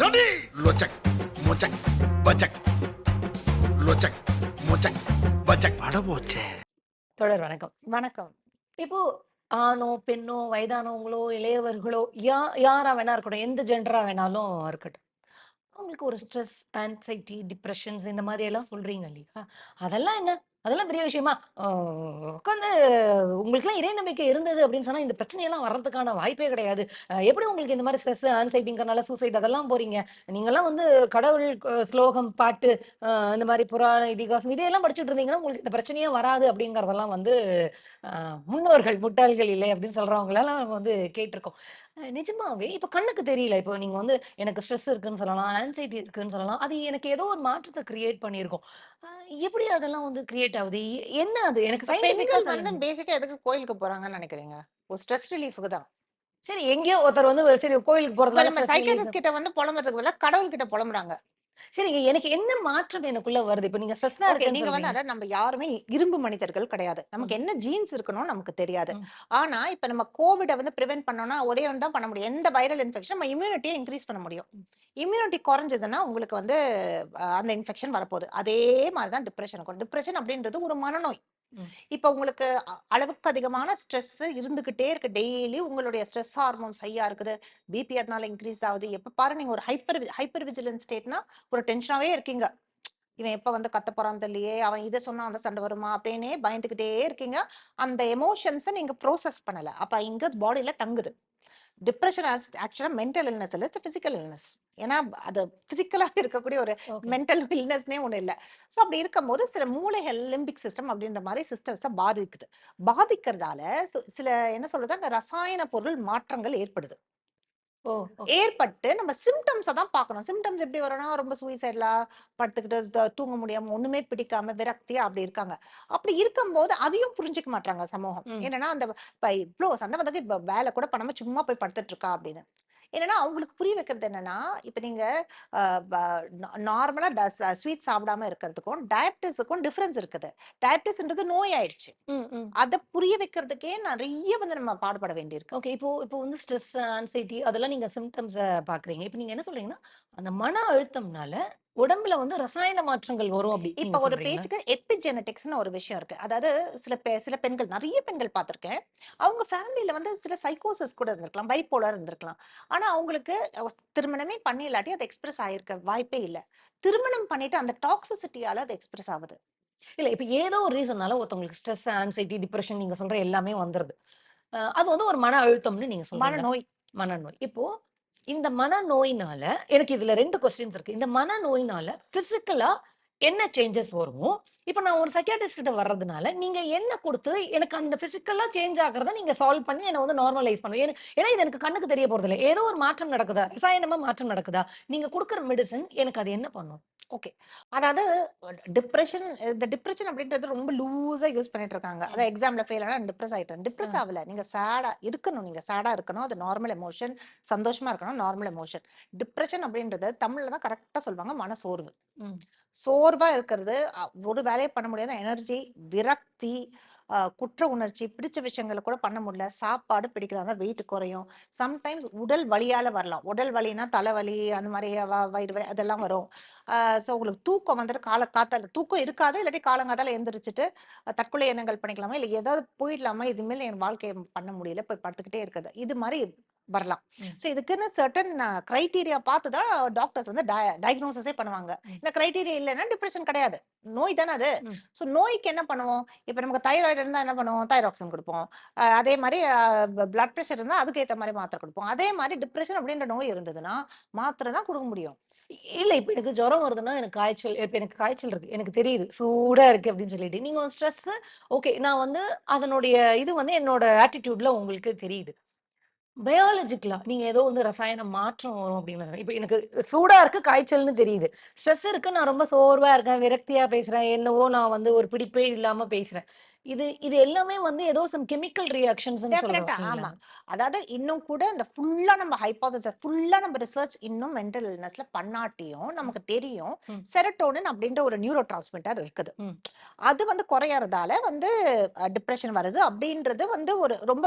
Ready லொச்சக் மொச்சக் பச்சக் லொச்சக் மொச்சக் பச்சக் பட போச்சே. தொடர் வணக்கம். வணக்கம். இப்போ ஆணோ பெண்ணோ வயதானவங்களோ இளையவர்களோ யா யாரா வேணா இருக்கட்டும் எந்த ஜெண்டரா வேணாலும் இருக்கட்டும். அவங்களுக்கு ஒரு ஸ்ட்ரெஸ் ஆன்சைட்டி டிப்ரெஷன்ஸ் இந்த மாதிரி எல்லாம் சொல்றீங்க இல்லையா? அதெல்லாம் என்ன? அதெல்லாம் பெரிய விஷயமா? உட்காந்து உங்களுக்குலாம் இறை நம்பிக்கை இருந்தது அப்படின்னு சொன்னா இந்த பிரச்சனையெல்லாம் வர்றதுக்கான வாய்ப்பே கிடையாது. எப்படி உங்களுக்கு இந்த மாதிரி ஸ்ட்ரெஸ் ஆன்சைட்டிங்கிறனால சூசைட் அதெல்லாம் போறீங்க? நீங்கெல்லாம் வந்து கடவுள் ஸ்லோகம் பாட்டு இந்த மாதிரி புராண இதிகாசம் இதையெல்லாம் படிச்சுட்டு இருந்தீங்கன்னா உங்களுக்கு இந்த பிரச்சனையே வராது அப்படிங்கறதெல்லாம் வந்து முன்னோர்கள் முட்டாள்கள் இல்லை அப்படின்னு சொல்றவங்களெல்லாம் நம்ம வந்து கேட்டிருக்கோம். நிஜமாவே இப்ப கண்ணுக்கு தெரியல. இப்போ நீங்க வந்து எனக்கு ஸ்ட்ரெஸ் இருக்குன்னு சொல்லலாம் ஆன்சைட்டி இருக்குன்னு சொல்லலாம். அது எனக்கு ஏதோ ஒரு மாற்றத்தை கிரியேட் பண்ணியிருக்கோம். அஹ், எப்படி அதெல்லாம் வந்து கிரியேட் ஆகுது? எ- என்ன அது? எனக்கு சயின்டிபிக்கா பெண்கள் வந்து பேசிக்கா எதுக்கு கோயிலுக்கு போறாங்கன்னு நினைக்கிறீங்க? ஒரு ஸ்ட்ரெஸ் ரிலீஃபுக்கு தான். சரி எங்கேயோ ஒருத்தர் வந்து சரி கோயிலுக்கு இப்ப போறதுனால நம்ம stress relief. கிட்ட வந்து புலம்புறதுக்கு பதிலா கடவுள் கிட்ட புலம்புறாங்க. சரிங்க. எனக்கு என்ன மாற்றம் எனக்குள்ள வருது? இப்ப நீங்க ஸ்ட்ரெஸ்ஸா நீங்க வந்து. அதாவது நம்ம யாருமே இரும்பு மனிதர்கள் கிடையாது. நமக்கு என்ன ஜீன்ஸ் இருக்கணும் நமக்கு தெரியாது. ஆனா இப்ப நம்ம கோவிட வந்து ப்ரிவென்ட் பண்ணோம்னா ஒரே ஒன்று தான் பண்ண முடியும். எந்த வைரல் இன்ஃபெக்ஷன் நம்ம இம்யூனிட்டியை இன்க்ரீஸ் பண்ண முடியும். இம்யூனிட்டி குறைஞ்சதுன்னா உங்களுக்கு வந்து அஹ், அந்த இன்ஃபெக்ஷன் வரப்போகுது. அதே மாதிரி தான் டிப்ரெஷன் டிப்ரெஷன் அப்படின்றது ஒரு மனநோய். இப்ப உங்களுக்கு அளவுக்கு அதிகமான ஸ்ட்ரெஸ் இருந்துகிட்டே இருக்கு. டெய்லி உங்களுடைய ஸ்ட்ரெஸ் ஹார்மோன்ஸ் ஹையா இருக்குது. பிபி அதனால இன்க்ரீஸ் ஆகுது. எப்ப பாரு நீங்க ஒரு ஹைப்பர் ஹைப்பர் விஜிலன்ஸ் ஸ்டேட்னா ஒரு டென்ஷனாவே இருக்கீங்க. இவன் எப்ப வந்து கத்த போறான் தெரியலையே அவன் இதை சொன்னா அந்த சண்டை வருமா அப்படின்னே பயந்துகிட்டே இருக்கீங்க. அந்த எமோஷன்ஸை நீங்க ப்ரோசஸ் பண்ணல. அப்ப இங்க பாடியில தங்குது. டிப்ரெஷன் ஆக்சுவலா மென்டல் இல்னஸ் இல்லை பிசிக்கல் இல்னஸ் ஏன்னா அது பிசிக்கலா இருக்கக்கூடிய ஒரு. மென்டல் இல்னஸ்னே ஒண்ணு இல்ல சோ அப்படி இருக்கும்போது சில மூளைகள் லிம்பிக் சிஸ்டம் அப்படின்ற மாதிரி சிஸ்டம்ஸை பாதிக்குது பாதிக்கிறதால சில என்ன சொல்றது அந்த ரசாயன பொருள் மாற்றங்கள் ஏற்படுது. ஏற்பட்டு நம்ம சிம்டம்ஸை தான் பார்க்கணும். சிம்டம்ஸ் எப்படி வரும்னா ரொம்ப சூசைட்லா படுத்துக்கிட்டு தூங்க முடியாம ஒண்ணுமே பிடிக்காம விரக்தியா அப்படி இருக்காங்க. அப்படி இருக்கும்போது அதையும் புரிஞ்சுக்க மாட்டாங்க சமூகம். என்னன்னா அந்த இவ்வளோ சண்டை வந்தது இப்ப வேலை கூட பண்ணாம சும்மா போய் படுத்துட்டு இருக்கா அப்படின்னு. என்னன்னா அவங்களுக்கு புரிய வைக்கிறது என்னன்னா இப்ப நீங்க நார்மலா ஸ்வீட் சாப்பிடாம இருக்கிறதுக்கும் டயபிட்டிஸுக்கும் டிஃபரன்ஸ் இருக்குது. டயபிட்டிஸ்ன்றது நோய் ஆயிடுச்சு. அதை புரிய வைக்கிறதுக்கே நிறைய வந்து நம்ம பாடுபட வேண்டியிருக்கு. ஓகே. இப்போ இப்போ வந்து ஸ்ட்ரெஸ் ஆன்சைட்டி அதெல்லாம் நீங்க சிம்டம்ஸ பாக்குறீங்க. இப்போ நீங்க என்ன சொல்றீங்கன்னா அந்த மன அழுத்தம்னால உடம்புல வந்து ரசாயன மாற்றங்கள் வரும் அப்படி இப்ப ஒரு? பேச்சுக்கு எபிஜெனடிக்ஸ்னு ஒரு விஷயம் இருக்கு. அதாவது சில பே சில பெண்கள் நிறைய பெண்கள் பார்த்திருக்கேன். அவங்க ஃபேமிலியில வந்து சில சைக்கோசிஸ் கூட இருந்திருக்கலாம் பைப்போலர் இருந்திருக்கலாம். ஆனா அவங்களுக்கு திருமணமே பண்ணி இல்லாட்டி அது எக்ஸ்பிரஸ் ஆயிருக்க வாய்ப்பே இல்ல. திருமணம் பண்ணிட்டு அந்த டாக்ஸிசிட்டியால அது எக்ஸ்பிரஸ் ஆகுது. இல்ல இப்போ ஏதோ ஒரு ரீசன்னால ஒருத்தவங்களுக்கு ஸ்ட்ரெஸ் ஆன்சைட்டி டிப்ரெஷன் நீங்க சொல்ற எல்லாமே வந்துருது. அது வந்து ஒரு மன அழுத்தம்னு நீங்க சொல்றீங்க. மனநோய். மனநோய். இப்போ இந்த மனநோயினால எனக்கு இதுல ரெண்டு கொஸ்டின்ஸ் இருக்கு. இந்த மனநோயினால பிசிக்கலா என்ன சேஞ்சஸ் வருமோ இப்போ நான் ஒரு சைக்காட்ரிஸ்ட் கிட்ட வர்றதுனால நீங்க என்ன கொடுத்து எனக்கு அந்த பிசிக்கலா சேஞ்ச் ஆகுறத நீங்க சால்வ் பண்ணி என்ன வந்து நார்மலைஸ் பண்ணுவோம் ஏன்னா- ஏன்னா இது எனக்கு கண்ணுக்கு தெரிய போறது இல்லை ஏதோ ஒரு மாற்றம் நடக்குதா? ரசாயனமா மாற்றம் நடக்குதா? நீங்க கொடுக்குற மெடிசன் எனக்கு அது என்ன பண்ணும்? ஓகே. அதாவது டிப்ரெஷன் இந்த டிப்ரெஷன் அப்படின்றது ரொம்ப லூஸா யூஸ் பண்ணிட்டு இருக்காங்க. அதாவது எக்ஸாம்ல ஃபெயில் ஆனா டிப்ரெஸ் ஆயிட்டேன். டிப்ரெஸ். ஆகல. நீங்க சேடா இருக்கணும். நீங்க சேடா இருக்கணும். அது நார்மல் எமோஷன் சந்தோஷமா இருக்கணும். Normal emotion. டிப்ரெஷன் அப்படின்றது தமிழ்ல தான் கரெக்டா சொல்லுவாங்க மனசோர்வு. ம். சோர்வா இருக்கிறது ஒரு வேலையை பண்ண முடியாத எனர்ஜி விரக்தி குற்ற உணர்ச்சி பிடிச்ச விஷயங்களை கூட பண்ண முடியல. சாப்பாடு பிடிக்கிறாங்க வெயிட் குறையும். சம்டைம்ஸ் உடல் வலியால வரலாம். உடல் வலினா தலைவலி அந்த மாதிரி வ- வயிறு வலி அதெல்லாம் வரும். ஸோ உங்களுக்கு தூக்கம் வந்துட்டு கால காத்தால தூக்கம் இருக்காது இல்லாட்டி காலங்காத்தால எந்திரிச்சிட்டு தற்கொலை எண்ணங்கள் பண்ணிக்கலாமா? இல்லை ஏதாவது போயிடலாமா? இதுமேல் என் வாழ்க்கையை பண்ண முடியல போய் படுத்துக்கிட்டே இருக்குது இது மாதிரி வரலாம். ஸோ இதுக்குன்னு சர்டன் கிரைட்டீரியா பார்த்து தான் டாக்டர்ஸ் வந்து டயக்னோசிஸே பண்ணுவாங்க. இந்த கிரைட்டீரியா இல்லைன்னா டிப்ரெஷன் கிடையாது. நோய் தானே அது. ஸோ நோய்க்கு என்ன பண்ணுவோம்? இப்போ நமக்கு தைராய்டு இருந்தால் என்ன பண்ணுவோம்? தைராக்சின் கொடுப்போம். அதே மாதிரி பிளட் ப்ரெஷர் இருந்தால் அதுக்கு ஏற்ற மாதிரி மாத்திரை கொடுப்போம். அதே மாதிரி டிப்ரெஷன் அப்படின்ற நோய் இருந்ததுன்னா மாத்திரை தான் கொடுக்க முடியும். இல்ல இப்ப எனக்கு ஜுரம் வருதுன்னா எனக்கு காய்ச்சல் இப்ப எனக்கு காய்ச்சல் இருக்கு எனக்கு தெரியுது சூடா இருக்கு அப்படின்னு சொல்லிட்டு. நீங்க ஸ்ட்ரெஸ் ஓகே நான் வந்து அதனுடைய இது வந்து என்னோட ஆட்டிடியூட்ல உங்களுக்கு தெரியுது. பயாலஜிக்கலா நீங்க ஏதோ வந்து ரசாயன மாற்றம் வரும் அப்படின்னு இப்ப எனக்கு சூடா இருக்கு காய்ச்சல்னு தெரியுது. ஸ்ட்ரெஸ் இருக்கு நான் ரொம்ப சோர்வா இருக்கேன் விரக்தியா பேசுறேன் என்னவோ நான் வந்து ஒரு பிடிப்பே இல்லாம பேசுறேன். இது இது எல்லாமே வந்து ஏதோ சம் கெமிக்கல் சொல்றோம் ஆமா அதாவது இன்னும் கூட இந்த ஃபுல்லா நம்ம ஹைப்போதசிஸ் ஃபுல்லா நம்ம ரிசர்ச் இன்னும் மென்டல் இல்னஸ்ல பண்ணாட்டியும் நமக்கு தெரியும். செரட்டோனின் அப்படின்ற ஒரு நியூரோ டிரான்ஸ்மிட்டர் இருக்குது. அது வந்து குறையறதால வந்து டிப்ரெஷன் வருது அப்படின்றது வந்து ஒரு ரொம்ப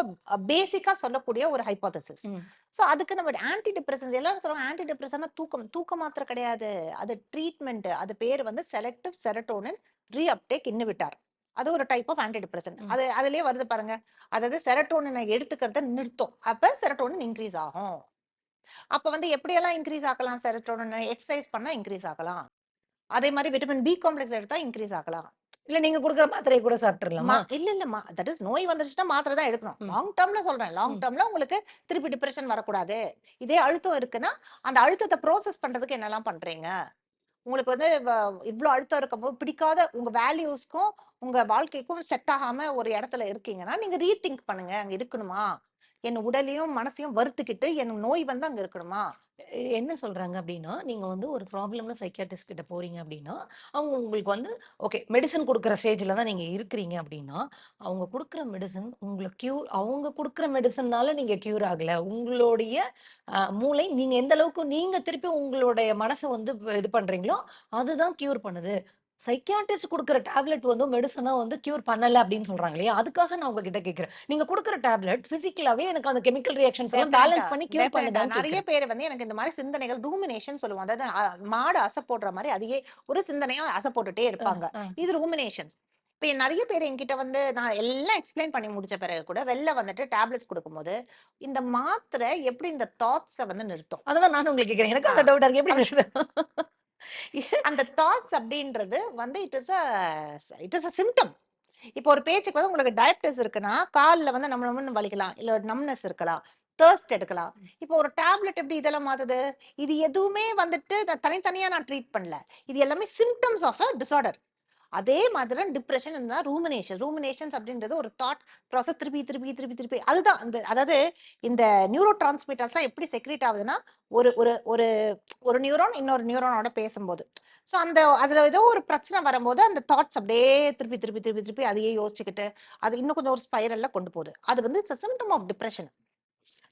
பேசிக்கா சொல்லக்கூடிய ஒரு ஹைப்போதசிஸ் ம். சோ அதுக்கு நம்ம ஆன்டி டிப்ரெஷன்ஸ் எல்லாரும் சொல்லுவாங்க ஆன்டி டிப்ரெஷன் தூக்கம் தூக்க மாத்திரை கிடையாது அது ட்ரீட்மெண்ட் அது பேர் வந்து செலக்டிவ் செரட்டோனின் ரீஅப்டேக் இன்னிவிட்டார் அது ஒரு டைப் ஆஃப் ஆன்டி டிப்ரெஷன் ம். அது அதுலயே வருது பாருங்க. அதாவது செரட்டோனினை எடுத்துக்கிறத நிறுத்தும். அப்ப செரட்டோனின் இன்க்ரீஸ் ஆகும். அப்ப வந்து எப்படியெல்லாம் இன்க்ரீஸ் ஆகலாம்? செரட்டோனின் எக்ஸசைஸ் பண்ணா இன்க்ரீஸ் ஆகலாம். அதே மாதிரி விட்டமின் பி காம்ப்ளெக்ஸ் எடுத்தா இன்க்ரீஸ் ஆகலாம். இல்ல நீங்க குடுக்குற மாத்திரையை கூட சாப்பிட்டுறலாமா? மா- இல்ல இல்ல தட் இஸ் நோய் வந்துருச்சுன்னா மாத்திரை தான் எடுக்கணும். லாங் டேர்ம்ல சொல்றேன். லாங். டேர்ம்ல உங்களுக்கு திருப்பி டிப்ரெஷன் வரக்கூடாது. இதே அழுத்தம் இருக்குன்னா அந்த அழுத்தத்தை ப்ரோசஸ் பண்றதுக்கு என்னெல்லாம் பண்றீங்க? உங்களுக்கு வந்து வ- அழுத்தம் இருக்கும்போது பிடிக்காத உங்க வேல்யூஸ்க்கும் உங்க வாழ்க்கைக்கும் செட் ஆகாம ஒரு இடத்துல இருக்கீங்கன்னா நீங்க ரீதிங்க் பண்ணுங்க. அங்க இருக்கணுமா? என் உடலையும் மனசையும் வறுத்துக்கிட்டு என் நோய் வந்து அங்க இருக்கணுமா? என்ன சொல்றாங்க அப்படின்னா நீங்க வந்து ஒரு ப்ராப்ளம்ல சைக்கியாட்டிஸ்ட் கிட்ட போறீங்க அப்படின்னா அவங்க உங்களுக்கு வந்து ஓகே மெடிசன் கொடுக்குற ஸ்டேஜ்ல தான் நீங்க இருக்கிறீங்க அப்படின்னா அவங்க கொடுக்குற மெடிசன் உங்களை கியூர் அவங்க கொடுக்குற மெடிசன்னால நீங்க கியூர் ஆகல. உங்களுடைய மூளை நீங்க எந்த அளவுக்கு நீங்க திருப்பி உங்களுடைய மனசை வந்து இது பண்றீங்களோ அதுதான் கியூர் பண்ணுது. சைக்கியாட்ரிஸ்ட் கொடுக்குற டேப்லெட் வந்து மெடிசனா வந்து கியூர் பண்ணல அப்படின்னு சொல்றாங்க இல்லையா அதுக்காக நான் உங்ககிட்ட கேக்குறேன் நீங்க கொடுக்குற டேப்லெட் பிசிக்கலாவே எனக்கு அந்த கெமிக்கல் ரியாக்ஷன்ஸ் எல்லாம் பேலன்ஸ் பண்ணி கியூர். பண்ணுதான்னு நிறைய. பேர் வந்து எனக்கு இந்த மாதிரி சிந்தனைகள் ரூமினேஷன் சொல்லுவோம் அதாவது மாடு அசை போடுற மாதிரி அதையே ஒரு சிந்தனையா அசை போட்டுட்டே இருப்பாங்க. இது ரூமினேஷன் இப்ப நிறைய பேர் என்கிட்ட வந்து நான் எல்லாம் எக்ஸ்பிளைன் பண்ணி முடிச்ச பிறகு கூட வெளில வந்துட்டு டேப்லெட்ஸ் கொடுக்கும்போது இந்த மாத்திரை எப்படி இந்த தாட்ஸை வந்து நிறுத்தும் அதான் நானும் உங்களுக்கு கேக்குறேன் எனக்கு அந்த. டவுட் இருக்கு எப்படி? அந்த தாட்ஸ் அப்படின்றது வந்து it is a it is a symptom இப்போ ஒரு பேச்சுக்கு வந்து உங்களுக்கு டயபிட்டிஸ் இருக்குன்னா கால்ல வந்து நம்ம நம்ம வலிக்கலாம் இல்ல நம்னஸ் இருக்கலாம் தேர்ஸ்ட் எடுக்கலாம். இப்போ ஒரு டேப்லெட் எப்படி இதெல்லாம் மாத்துது? இது எதுவுமே வந்துட்டு நான் தனித்தனியா நான் ட்ரீட் பண்ணல. இது எல்லாமே சிம்டம்ஸ் ஆஃப் அ டிசார்டர் அதே மாதிரி தான் டிப்ரெஷன் இருந்தா ரூமினேஷன் ரூமினேஷன்ஸ் அப்படின்றது ஒரு தாட் ப்ராசஸ் திருப்பி திருப்பி திருப்பி திருப்பி. அதுதான் அந்த அதாவது இந்த நியூரோ டிரான்ஸ்மிட்டர்ஸ்லாம் எப்படி செக்ரேட் ஆகுதுன்னா ஒரு ஒரு ஒரு ஒரு நியூரான் இன்னொரு நியூரானோட பேசும்போது. ஸோ அந்த அதில் ஏதோ ஒரு பிரச்சனை வரும்போது அந்த தாட்ஸ் அப்படியே திருப்பி திருப்பி திருப்பி திருப்பி அதையே யோசிச்சுக்கிட்டு அது இன்னும் கொஞ்சம் ஒரு ஸ்பைரலில் கொண்டு போகுது. அது வந்து சிம்டம் ஆஃப் டிப்ரெஷன்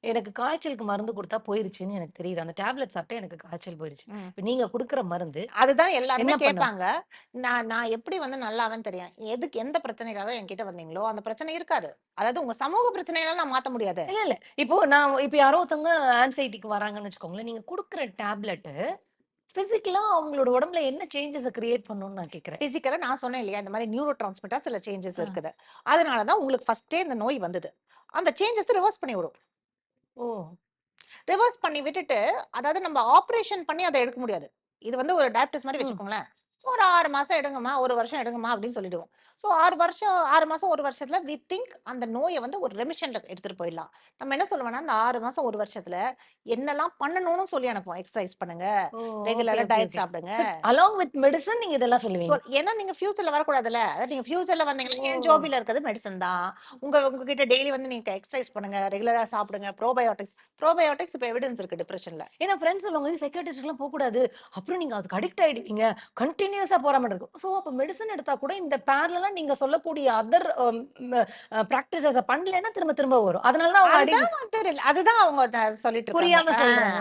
எனக்கு காய்ச்சலுக்கு மருந்து கொடுத்தா போயிருச்சுன்னு எனக்கு தெரியுது. அந்த டேப்லெட் சாப்பிட்டா எனக்கு காய்ச்சல் போயிருச்சு. இப்ப நீங்க கொடுக்குற மருந்து அதுதான் எல்லாருமே? கேட்பாங்க. நான் நான் எப்படி வந்து நல்லாவேன்னு தெரியும். எதுக்கு எந்த பிரச்சனைக்காக என்கிட்ட வந்தீங்களோ அந்த பிரச்சனை இருக்காது. அதாவது உங்க சமூக பிரச்சனையெல்லாம் நான் மாத்த முடியாது. இல்ல இல்ல. இப்போ நான் இப்ப யாரோ ஒருத்தவங்க ஆன்சைட்டிக்கு வராங்கன்னு வச்சுக்கோங்களேன். நீங்க கொடுக்குற டேப்லெட் பிசிக்கலா அவங்களோட உடம்புல என்ன சேஞ்சஸ் கிரியேட் பண்ணணும்னு நான் கேக்குறேன் பிசிக்கலா நான் சொன்னேன் இல்லையா? இந்த மாதிரி நியூரோ டிரான்ஸ்மிட்டர் சில சேஞ்சஸ். இருக்குது. அதனாலதான் உங்களுக்கு ஃபர்ஸ்டே இந்த நோய் வந்தது. அந்த சேஞ்சஸ் ரிவர்ஸ் பண்ணி விடும். ஓ. ரிவர்ஸ் பண்ணி விட்டுட்டு அதாவது நம்ம ஆபரேஷன் பண்ணி அதை எடுக்க முடியாது. இது வந்து ஒரு டயபிட்டிஸ் மாதிரி ம். வச்சுக்கோங்களேன். ஸோ ஒரு ஆறு மாசம் எடுங்கம்மா ஒரு வருஷம் எடுங்கம்மா அப்படின்னு சொல்லிடுவோம். ஸோ ஆறு வருஷம் ஆறு மாசம் ஒரு வருஷத்துல வி திங்க் அந்த நோயை வந்து ஒரு ரெமிஷன்ல எடுத்துட்டு போயிடலாம். நம்ம என்ன சொல்லுவோம்னா அந்த ஆறு மாசம் ஒரு வருஷத்துல என்னெல்லாம் பண்ணணும்னு சொல்லி அனுப்போம் எக்ஸசைஸ் பண்ணுங்க. ரெகுலரா டயட் சாப்பிடுங்க. அலாங் வித் மெடிசன் நீங்க இதெல்லாம் சொல்லுவீங்க? சொல்- ஏன்னா நீங்க ஃபியூச்சர்ல வரக்கூடாதுல்ல. அதாவது நீங்க ஃபியூச்சர்ல வந்தீங்கன்னா. ஜாபில இருக்கிறது மெடிசன் தான்? உங்க உங்ககிட்ட டெய்லி வந்து நீங்க எக்ஸசைஸ் பண்ணுங்க. ரெகுலரா சாப்பிடுங்க. ப்ரோபயோட்டிக்ஸ் ப்ரோபயோட்டிக்ஸ் இப்போ எவிடன்ஸ் இருக்கு டிப்ரெஷன்ல ஏன்னா ஃப்ரெண்ட்ஸ் சொல்லுவாங்க சைக்காட்டிஸ்ட் எல்லாம் போக கூடாது அப்புறம் நீங்க அதுக்கு அடிக்ட் ஆயிடுவீங்க. கண்டினியூஸா போற மாதிரி இருக்கும். ஸோ அப்ப மெடிசன் எடுத்தா கூட இந்த பேர்லாம் நீங்க சொல்லக்கூடிய அதர் ப்ராக்டிசஸ் பண்ணலைன்னா திரும்ப திரும்ப வரும். அதனால தான் அவங்க அதுதான் அவங்க சொல்லிட்டு புரியாம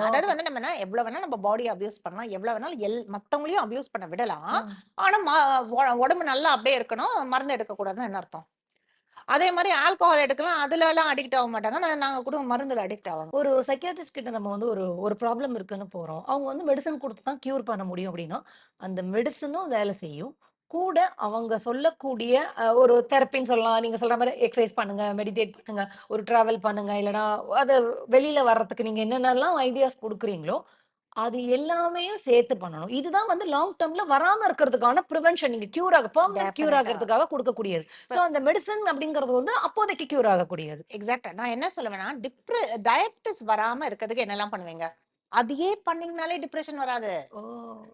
அதாவது வந்து நம்ம என்ன எவ்வளவு வேணா நம்ம பாடி அபியூஸ் பண்ணலாம் எவ்வளவு வேணாலும் எல் மத்தவங்களையும் அபியூஸ் பண்ண விடலாம். ஆனா உடம்பு நல்லா அப்படியே இருக்கணும் மருந்து எடுக்க கூடாதுன்னு என்ன அர்த்தம்? அதே மாதிரி ஆல்கோஹால் எடுக்கலாம். அதுல எல்லாம் அடிக்ட் ஆக மாட்டாங்க. நாங்க கூட மருந்துல அடிக்ட் ஆகும் ஒரு சைக்கியாட்ரிஸ்ட் கிட்ட நம்ம வந்து ஒரு ஒரு ப்ராப்ளம் இருக்குன்னு போறோம். அவங்க வந்து மெடிசன் கொடுத்து தான் கியூர் பண்ண முடியும் அப்படின்னா அந்த மெடிசனும் வேலை செய்யும். கூட அவங்க சொல்லக்கூடிய ஒரு தெரப்பின்னு சொல்லலாம். நீங்க சொல்ற மாதிரி எக்ஸசைஸ் பண்ணுங்க மெடிடேட் பண்ணுங்க ஒரு டிராவல் பண்ணுங்க இல்லைன்னா அது வெளியில வர்றதுக்கு நீங்க என்னென்னலாம் ஐடியாஸ் கொடுக்குறீங்களோ அது எல்லாமே சேர்த்து பண்ணணும். இதுதான் வந்து லாங் டேர்ம்ல வராம இருக்கிறதுக்கான ப்ரிவென்ஷன் நீங்க கியூர் ஆக பெர்மனன்ட் கியூர். ஆகிறதுக்காக கொடுக்கக்கூடியது. சோ அந்த மெடிசன் அப்படிங்கிறது வந்து அப்போதைக்கு கியூர் ஆகக்கூடியது. எக்ஸாக்டா நான் என்ன சொல்லுவேன்னா டிப்ரெ டயபிட்டிஸ் வராம இருக்கிறதுக்கு என்னெல்லாம் பண்ணுவீங்க? அதையே பண்ணீங்கனாலே டிப்ரெஷன் வராது. ஓ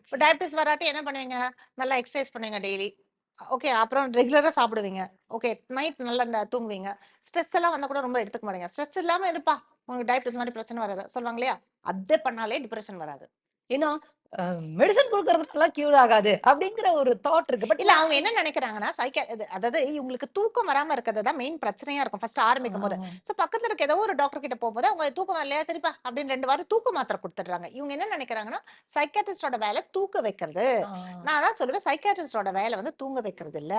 இப்போ டயபிட்டிஸ் வராட்டி என்ன பண்ணுவீங்க? நல்லா எக்ஸசைஸ் பண்ணுவீங்க டெய்லி ஓகே அப்புறம் ரெகுலரா சாப்பிடுவீங்க. ஓகே நைட் நல்லா தூங்குவீங்க. ஸ்ட்ரெஸ் எல்லாம் வந்தா கூட ரொம்ப எடுத்துக்க மாட்டீங்க. ஸ்ட்ரெஸ் இல்லாம இருப்பா. உங்களுக்கு டயபிட்டிஸ் மாதிரி பிரச்சனை வராது. சொல்லுவாங்க இல்லையா? அதே பண்ணாலே டிப்ரெஷன் வராது. ஏன்னா மெடிசன் குடுக்கறதுனால கியூர் ஆகாது அப்படிங்கிற ஒரு தாட் இருக்கு. பட் இல்ல அவங்க என்ன நினைக்கிறாங்கன்னா, சைக்கா அதாவது இவங்களுக்கு தூக்கம் வராம இருக்கிறது தான் மெயின் பிரச்சனையா இருக்கும். ஃபர்ஸ்ட் ஆரம்பிக்கும்போது. ஆ. சோ பக்கத்துல இருக்க ஏதோ ஒரு டாக்டர் கிட்ட போகும்போது, அவங்க தூக்கம் வரலையா? சரிப்பா அப்படின்னு 2 வாரம் தூக்க மாத்திரை குடுத்துடுறாங்க. இவங்க என்ன நினைக்கிறாங்கன்னா, சைக்கியாட்ரிஸ்டோட வேலை தூக்க வைக்கிறது. நான் அதான் சொல்லுவேன், சைக்கியாட்ரிஸ்டோட வேலை வந்து தூங்க வைக்கிறது இல்ல.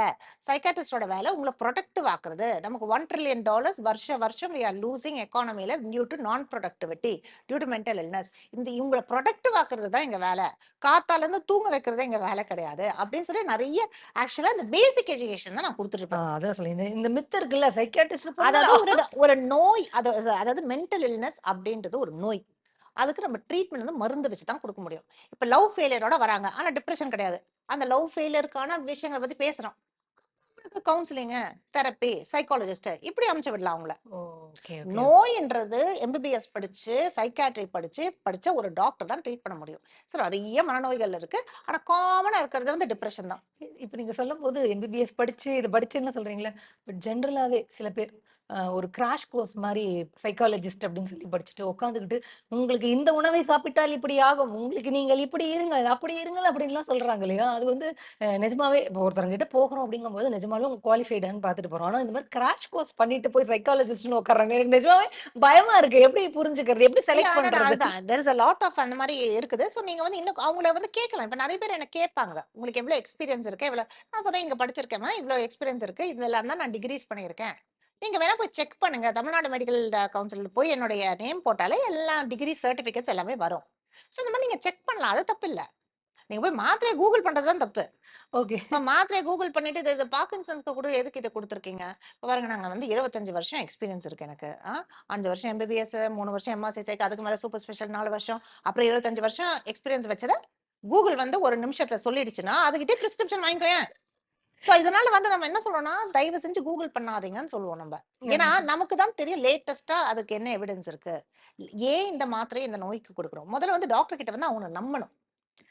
சைக்கியாட்ரிஸ்டோட வேலை உங்கள புரொடக்டிவ் ஆக்குறது. நமக்கு $1 ட்ரில்லியன் வருஷ வருஷம் we are losing எக்கானமில due to non productivity, due to mental illness. இந்த இவங்கள புரொடக்டிவ் ஆக்குறது தான் எங்க வேலை. காத்தால இருந்து தூங்க வைக்கிறது எங்க வேலை கிடையாது. அப்படின்னு சொல்லி நெறைய ஆக்சுவலா இந்த பேசிக் எஜுகேஷன் தான் நான் இருப்பேன். அதான். இந்த இந்த மித் இருக்குல்ல சைக்கியாட்ரிஸ்ட் போனா அதாவது ஒரு ஒரு நோய் அது அதாவது மென்டல் இல்னஸ் அப்படின்றது ஒரு நோய். அதுக்கு நம்ம ட்ரீட்மெண்ட் வந்து மருந்து வச்சு தான் குடுக்க முடியும். இப்ப லவ் ஃபெயிலியரோட வராங்க. ஆனா டிப்ரஷன் கிடையாது. அந்த லவ் ஃபெயிலியர்க்கான விஷயங்கள பத்தி பேசுறோம். அவங்களுக்கு கவுன்சிலிங், தெரப்பி, சைக்காலஜிஸ்ட் இப்படி அனுப்பிச்சு விடலாம் அவங்கள. நோய்ன்றது எம்பிபிஎஸ் படிச்சு, சைக்கியாட்ரி படிச்சு படிச்ச ஒரு டாக்டர் தான் ட்ரீட் பண்ண முடியும். சோ நெறைய மனநோய்கள் இருக்கு. ஆனா காமனா இருக்கிறது வந்து டிப்ரஷன் தான். இப்ப நீங்க சொல்லும்போது எம்பிபிஎஸ் படிச்சு, இது படிச்சுன்னு சொல்றீங்கல்ல. பட் ஜெனரலாவே சில பேர் ஒரு கிராஷ் கோர்ஸ் மாரி சைக்காலஜிஸ்ட் அப்படின்னு சொல்லி படிச்சுட்டு உட்காந்துக்கிட்டு, உங்களுக்கு இந்த உணவை சாப்பிட்டால் இப்படி ஆகும். உங்களுக்கு நீங்கள் இப்படி இருங்கள், அப்படி இருங்கள் அப்படின்லாம் சொல்றாங்க இல்லையா? அது வந்து நிஜமாவே இப்போ ஒருத்தவங்ககிட்ட போகிறோம் அப்படிங்கும்போது நிஜமாவே அவங்க குவாலிஃபைடான்னு பார்த்துட்டு போறோம். ஆனா இந்த மாரி கிராஷ் கோர்ஸ் பண்ணிட்டு போய் சைக்காலஜிஸ்ட்ன்னு உட்கார்றாங்க. எனக்கு நிஜமாவே பயமா இருக்கு. எப்படி புரிஞ்சுக்கிறது? எப்படி செலக்ட் பண்றது? There is a lot of அந்த மாரி இருக்குது. சோ நீங்க வந்து இன்னும் அவங்கள வந்து கேட்கலாம். இப்ப நெறைய பேர் என்ன கேட்பாங்க. உங்களுக்கு எவ்வளவு எக்ஸ்பீரியன்ஸ் இருக்கு? எவ்வளவு நான் சொல்றேன் இங்க படிச்சிருக்கேன்மா. இவ்வளவு எக்ஸ்பீரியன்ஸ் இருக்கு. இதெல்லாம் தான் நான் டிகிரீஸ் பண்ணியிருக்கேன். நீங்க வேணா போய் செக் பண்ணுங்க. தமிழ்நாடு மெடிக்கல் கவுன்சில்ல போய் என்னுடைய நேம் போட்டாலே எல்லா டிகிரி சர்டிபிகேட்ஸ் எல்லாமே வரும். சோ இந்த மாரி நீங்க செக் பண்ணலாம். அது தப்பு இல்ல. நீங்க போய் மாத்திரைய கூகுள் பண்றது தான் தப்பு. ஓகே. இப்ப மாத்திரைய கூகுள் பண்ணிட்டு இது இது பார்க்கின்சன்ஸ்க்கு கூட எதுக்கு இத குடுத்துருக்கீங்க? இப்ப பாருங்க நாங்க வந்து 25 வருஷம் எக்ஸ்பீரியன்ஸ் இருக்கு எனக்கு. ஆ 5 வருஷம் எம்பிபிஎஸ், 3 வருஷம் எம்ஆர்சி சைக், அதுக்கு மேல சூப்பர் ஸ்பெஷல் 4 வருஷம். அப்புறம் 25 வருஷம் எக்ஸ்பீரியன்ஸ் வச்சத கூகுள் வந்து ஒரு நிமிஷத்துல சொல்லிடுச்சுன்னா, அதுகிட்டயே பிரிஸ்கிரிப்ஷன் வாங்கிக்கோயேன். சோ இதனால வந்து நம்ம என்ன சொல்றோம்னா, தயவு செஞ்சு கூகுள் பண்ணாதீங்கன்னு சொல்லுவோம் நம்ப. ஏன்னா நமக்கு தான் தெரியும் லேட்டஸ்ட்டா அதுக்கு என்ன எவிடன்ஸ் இருக்கு. ஏன் இந்த மாத்திரைய இந்த நோய்க்கு குடுக்குறோம்? முதல்ல வந்து டாக்டர் கிட்ட வந்து அவங்கள நம்பணும்.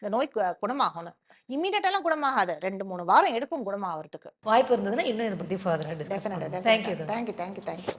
இந்த நோய் கு குணமாகும்னு. இம்மீடியட்டாலாம் குணமாகாது. 2, 3 வாரம் எடுக்கும் குணமாகறதுக்கு. வாய்ப்பு இருந்ததுன்னா இன்னும் இத பத்தி ஃபர்தரா டிஸ்கஸ் டெஃபினட்டா, பண்ணலாம். Thank you. டெஃபினட்டா.